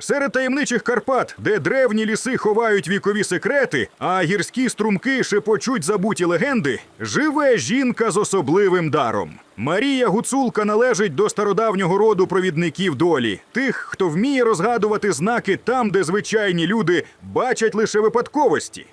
Серед таємничих Карпат, де древні ліси ховають вікові секрети, а гірські струмки шепочуть забуті легенди, живе жінка з особливим даром. Марія Гуцулка належить до стародавнього роду провідників долі, тих, хто вміє розгадувати знаки там, де звичайні люди бачать лише випадковості.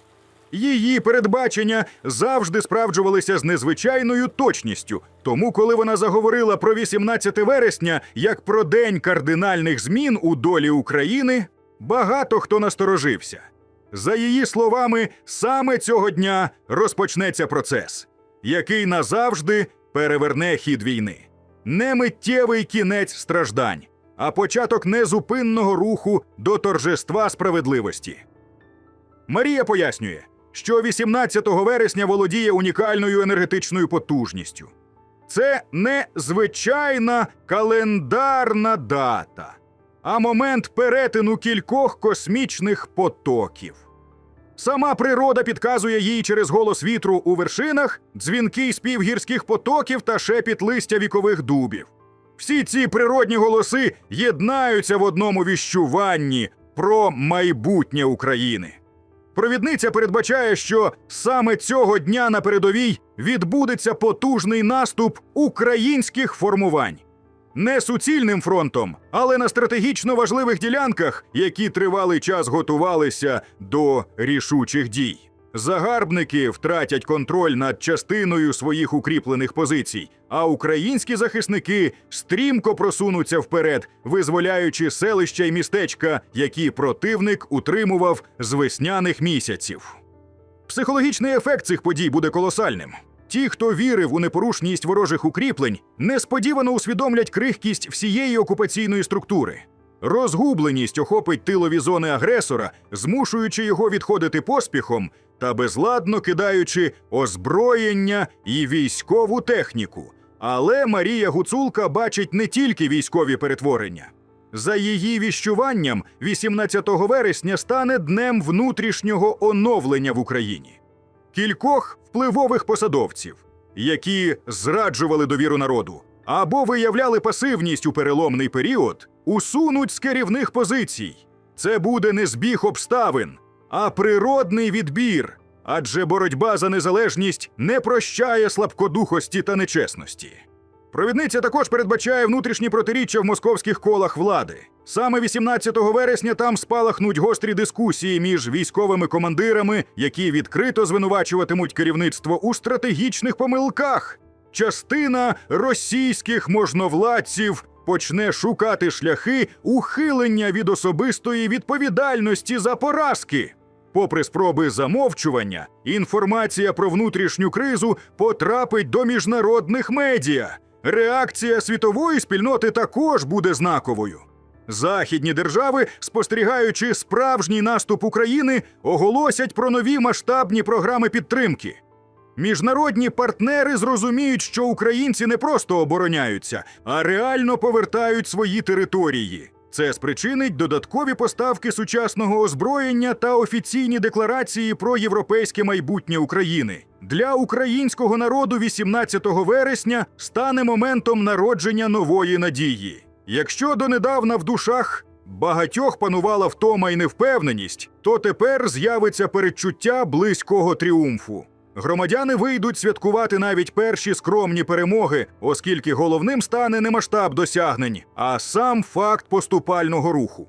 Її передбачення завжди справджувалися з незвичайною точністю. Тому, коли вона заговорила про 18 вересня як про день кардинальних змін у долі України, багато хто насторожився. За її словами, саме цього дня розпочнеться процес, який назавжди переверне хід війни. Не миттєвий кінець страждань, а початок незупинного руху до торжества справедливості. Марія пояснює, що 18 вересня володіє унікальною енергетичною потужністю. Це не звичайна календарна дата, а момент перетину кількох космічних потоків. Сама природа підказує їй через голос вітру у вершинах, дзвінкий спів гірських потоків та шепіт листя вікових дубів. Всі ці природні голоси єднаються в одному віщуванні про майбутнє України. Провідниця передбачає, що саме цього дня на передовій відбудеться потужний наступ українських формувань. Не суцільним фронтом, але на стратегічно важливих ділянках, які тривалий час готувалися до рішучих дій. Загарбники втратять контроль над частиною своїх укріплених позицій, а українські захисники стрімко просунуться вперед, визволяючи селища й містечка, які противник утримував з весняних місяців. Психологічний ефект цих подій буде колосальним. Ті, хто вірив у непорушність ворожих укріплень, несподівано усвідомлять крихкість всієї окупаційної структури. Розгубленість охопить тилові зони агресора, змушуючи його відходити поспіхом та безладно кидаючи озброєння і військову техніку. Але Марія Гуцулка бачить не тільки військові перетворення. За її віщуванням, 18 вересня стане днем внутрішнього оновлення в Україні. Кількох впливових посадовців, які зраджували довіру народу або виявляли пасивність у переломний період, усунуть з керівних позицій. Це буде не збіг обставин, а природний відбір. Адже боротьба за незалежність не прощає слабкодухості та нечесності. Провідниця також передбачає внутрішні протиріччя в московських колах влади. Саме 18 вересня там спалахнуть гострі дискусії між військовими командирами, які відкрито звинувачуватимуть керівництво у стратегічних помилках. Частина російських можновладців почне шукати шляхи ухилення від особистої відповідальності за поразки. Попри спроби замовчування, інформація про внутрішню кризу потрапить до міжнародних медіа. Реакція світової спільноти також буде знаковою. Західні держави, спостерігаючи справжній наступ України, оголосять про нові масштабні програми підтримки. Міжнародні партнери зрозуміють, що українці не просто обороняються, а реально повертають свої території. Це спричинить додаткові поставки сучасного озброєння та офіційні декларації про європейське майбутнє України. Для українського народу 18 вересня стане моментом народження нової надії. Якщо донедавна в душах багатьох панувала втома і невпевненість, то тепер з'явиться передчуття близького тріумфу. Громадяни вийдуть святкувати навіть перші скромні перемоги, оскільки головним стане не масштаб досягнень, а сам факт поступального руху.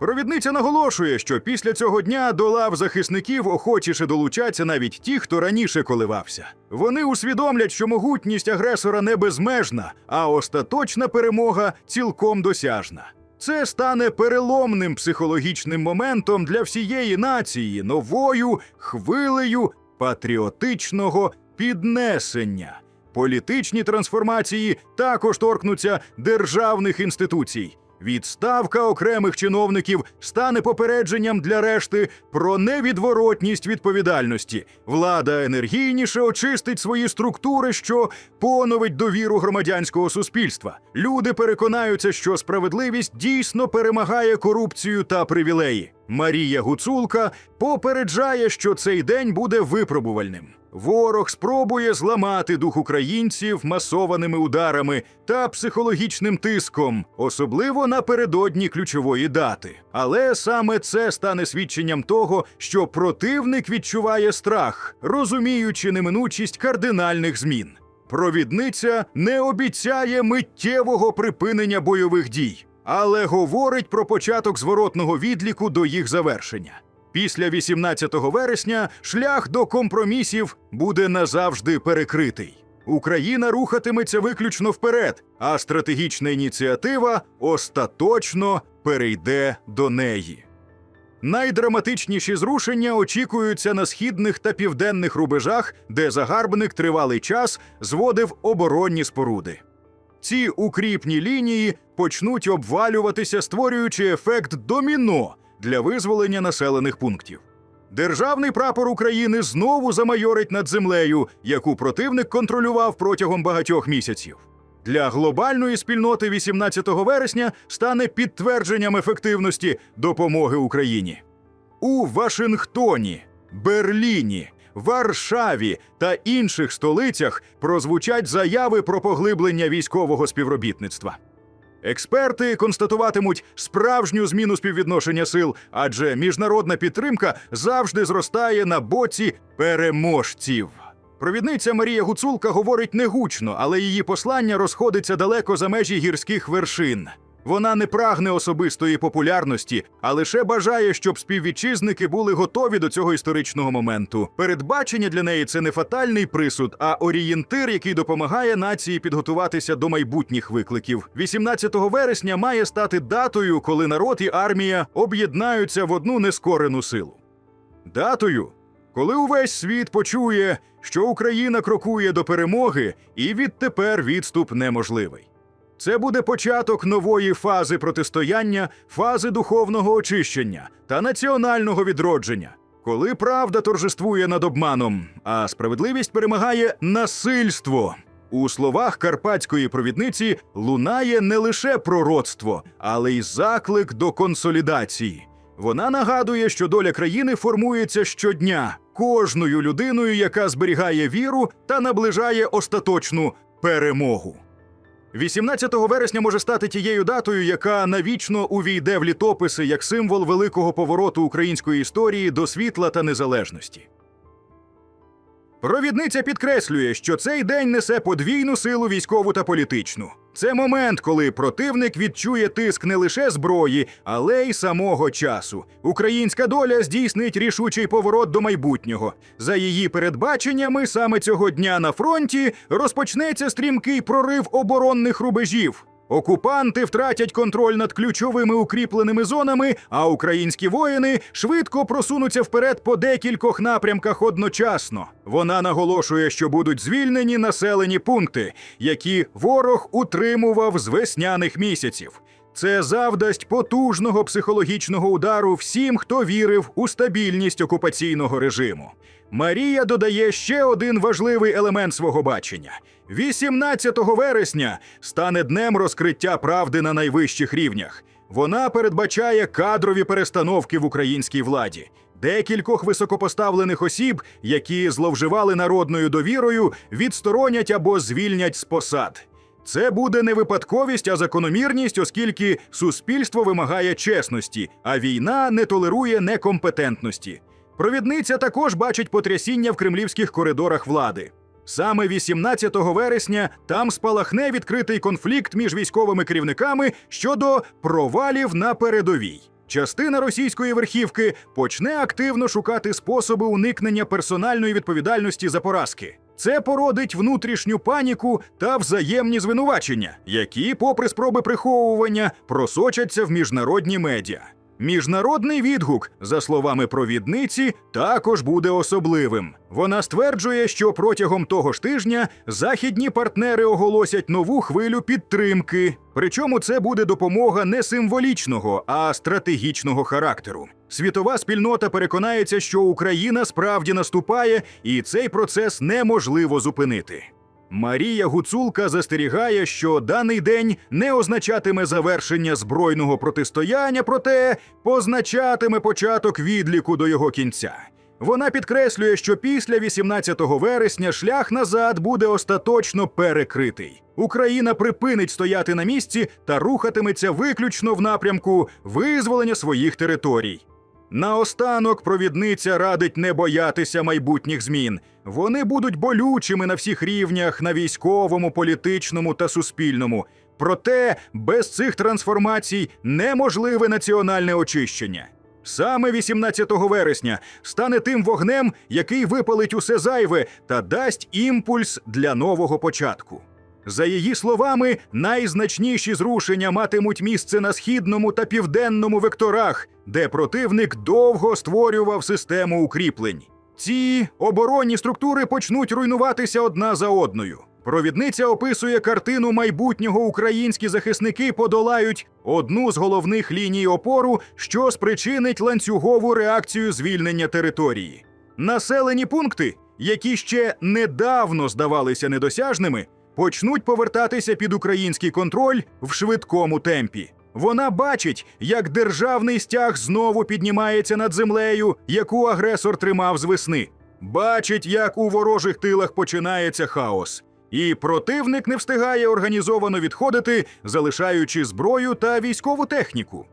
Провідниця наголошує, що після цього дня до лав захисників охочіше долучаться навіть ті, хто раніше коливався. Вони усвідомлять, що могутність агресора не безмежна, а остаточна перемога цілком досяжна. Це стане переломним психологічним моментом для всієї нації, новою хвилею патріотичного піднесення. Політичні трансформації також торкнуться державних інституцій. Відставка окремих чиновників стане попередженням для решти про невідворотність відповідальності. Влада енергійніше очистить свої структури, що поновить довіру громадянського суспільства. Люди переконаються, що справедливість дійсно перемагає корупцію та привілеї. Марія Гуцулка попереджає, що цей день буде випробувальним. Ворог спробує зламати дух українців масованими ударами та психологічним тиском, особливо напередодні ключової дати. Але саме це стане свідченням того, що противник відчуває страх, розуміючи неминучість кардинальних змін. Провідниця не обіцяє миттєвого припинення бойових дій, але говорить про початок зворотного відліку до їх завершення. Після 18 вересня шлях до компромісів буде назавжди перекритий. Україна рухатиметься виключно вперед, а стратегічна ініціатива остаточно перейде до неї. Найдраматичніші зрушення очікуються на східних та південних рубежах, де загарбник тривалий час зводив оборонні споруди. Ці укріпні лінії почнуть обвалюватися, створюючи ефект доміно для визволення населених пунктів. Державний прапор України знову замайорить над землею, яку противник контролював протягом багатьох місяців. Для глобальної спільноти 18 вересня стане підтвердженням ефективності допомоги Україні. У Вашингтоні, Берліні, Варшаві та інших столицях прозвучать заяви про поглиблення військового співробітництва. Експерти констатуватимуть справжню зміну співвідношення сил, адже міжнародна підтримка завжди зростає на боці переможців. Провідниця Марія Гуцулка говорить негучно, але її послання розходиться далеко за межі гірських вершин. Вона не прагне особистої популярності, а лише бажає, щоб співвітчизники були готові до цього історичного моменту. Передбачення для неї це не фатальний присуд, а орієнтир, який допомагає нації підготуватися до майбутніх викликів. 18 вересня має стати датою, коли народ і армія об'єднаються в одну нескорену силу. Датою, коли увесь світ почує, що Україна крокує до перемоги, і відтепер відступ неможливий. Це буде початок нової фази протистояння, фази духовного очищення та національного відродження, коли правда торжествує над обманом, а справедливість перемагає насильство. У словах карпатської провідниці лунає не лише пророцтво, але й заклик до консолідації. Вона нагадує, що доля країни формується щодня кожною людиною, яка зберігає віру та наближає остаточну перемогу. 18 вересня може стати тією датою, яка навічно увійде в літописи як символ великого повороту української історії до світла та незалежності. Провідниця підкреслює, що цей день несе подвійну силу військову та політичну. Це момент, коли противник відчує тиск не лише зброї, але й самого часу. Українська доля здійснить рішучий поворот до майбутнього. За її передбаченнями, саме цього дня на фронті розпочнеться стрімкий прорив оборонних рубежів. Окупанти втратять контроль над ключовими укріпленими зонами, а українські воїни швидко просунуться вперед по декількох напрямках одночасно. Вона наголошує, що будуть звільнені населені пункти, які ворог утримував з весняних місяців. Це завдасть потужного психологічного удару всім, хто вірив у стабільність окупаційного режиму. Марія додає ще один важливий елемент свого бачення: 18 вересня стане днем розкриття правди на найвищих рівнях. Вона передбачає кадрові перестановки в українській владі. Декількох високопоставлених осіб, які зловживали народною довірою, відсторонять або звільнять з посад. Це буде не випадковість, а закономірність, оскільки суспільство вимагає чесності, а війна не толерує некомпетентності. Провідниця також бачить потрясіння в кремлівських коридорах влади. Саме 18 вересня там спалахне відкритий конфлікт між військовими керівниками щодо провалів на передовій. Частина російської верхівки почне активно шукати способи уникнення персональної відповідальності за поразки. Це породить внутрішню паніку та взаємні звинувачення, які, попри спроби приховування, просочаться в міжнародні медіа. Міжнародний відгук, за словами провідниці, також буде особливим. Вона стверджує, що протягом того ж тижня західні партнери оголосять нову хвилю підтримки. Причому це буде допомога не символічного, а стратегічного характеру. Світова спільнота переконається, що Україна справді наступає, і цей процес неможливо зупинити. Марія Гуцулка застерігає, що даний день не означатиме завершення збройного протистояння, проте позначатиме початок відліку до його кінця. Вона підкреслює, що після 18 вересня шлях назад буде остаточно перекритий. Україна припинить стояти на місці та рухатиметься виключно в напрямку визволення своїх територій. Наостанок провідниця радить не боятися майбутніх змін. Вони будуть болючими на всіх рівнях на військовому, політичному та суспільному. Проте без цих трансформацій неможливе національне очищення. Саме 18 вересня стане тим вогнем, який випалить усе зайве та дасть імпульс для нового початку. За її словами, найзначніші зрушення матимуть місце на східному та південному векторах, де противник довго створював систему укріплень. Ці оборонні структури почнуть руйнуватися одна за одною. Провідниця описує картину майбутнього українські захисники подолають одну з головних ліній опору, що спричинить ланцюгову реакцію звільнення території. Населені пункти, які ще недавно здавалися недосяжними, почнуть повертатися під український контроль в швидкому темпі. Вона бачить, як державний стяг знову піднімається над землею, яку агресор тримав з весни. Бачить, як у ворожих тилах починається хаос. І противник не встигає організовано відходити, залишаючи зброю та військову техніку.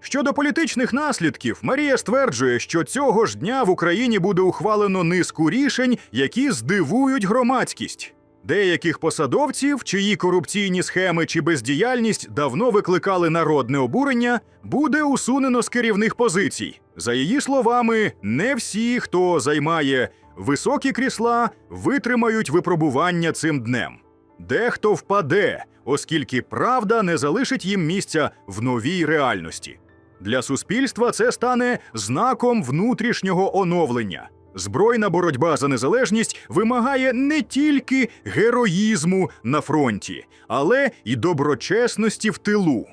Щодо політичних наслідків, Марія стверджує, що цього ж дня в Україні буде ухвалено низку рішень, які здивують громадськість. Деяких посадовців, чиї корупційні схеми чи бездіяльність давно викликали народне обурення, буде усунено з керівних позицій. За її словами, не всі, хто займає високі крісла, витримають випробування цим днем. Дехто впаде, оскільки правда не залишить їм місця в новій реальності. Для суспільства це стане знаком внутрішнього оновлення. Збройна боротьба за незалежність вимагає не тільки героїзму на фронті, але й доброчесності в тилу.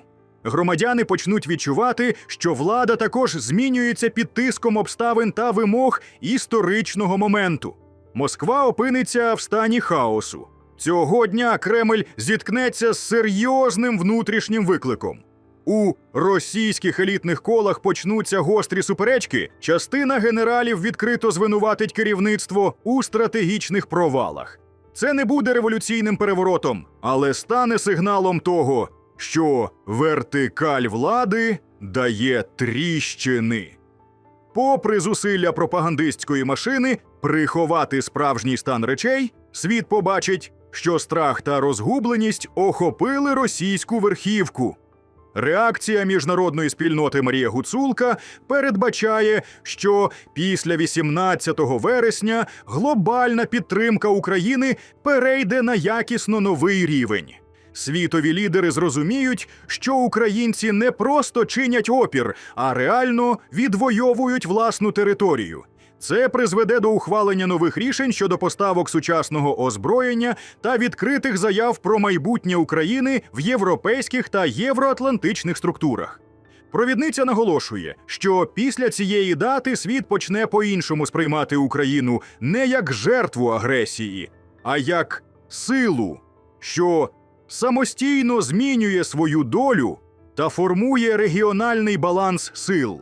Громадяни почнуть відчувати, що влада також змінюється під тиском обставин та вимог історичного моменту. Москва опиниться в стані хаосу. Цього дня Кремль зіткнеться з серйозним внутрішнім викликом. У російських елітних колах почнуться гострі суперечки. Частина генералів відкрито звинуватить керівництво у стратегічних провалах. Це не буде революційним переворотом, але стане сигналом того, що вертикаль влади дає тріщини. Попри зусилля пропагандистської машини приховати справжній стан речей, світ побачить, що страх та розгубленість охопили російську верхівку. Реакція міжнародної спільноти Марія Гуцулка передбачає, що після 18 вересня глобальна підтримка України перейде на якісно новий рівень. Світові лідери зрозуміють, що українці не просто чинять опір, а реально відвоюють власну територію. Це призведе до ухвалення нових рішень щодо поставок сучасного озброєння та відкритих заяв про майбутнє України в європейських та євроатлантичних структурах. Провідниця наголошує, що після цієї дати світ почне по-іншому сприймати Україну не як жертву агресії, а як силу, що самостійно змінює свою долю та формує регіональний баланс сил.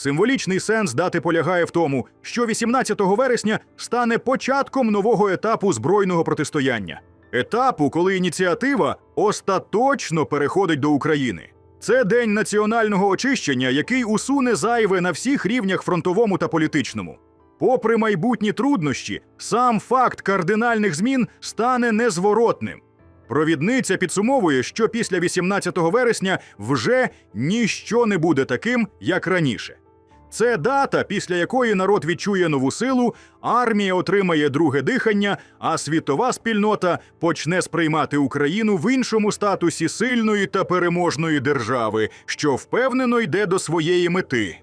Символічний сенс дати полягає в тому, що 18 вересня стане початком нового етапу збройного протистояння, етапу, коли ініціатива остаточно переходить до України. Це день національного очищення, який усуне зайве на всіх рівнях фронтовому та політичному. Попри майбутні труднощі, сам факт кардинальних змін стане незворотним. Провідниця підсумовує, що після 18 вересня вже ніщо не буде таким, як раніше. Це дата, після якої народ відчує нову силу, армія отримає друге дихання, а світова спільнота почне сприймати Україну в іншому статусі сильної та переможної держави, що впевнено йде до своєї мети.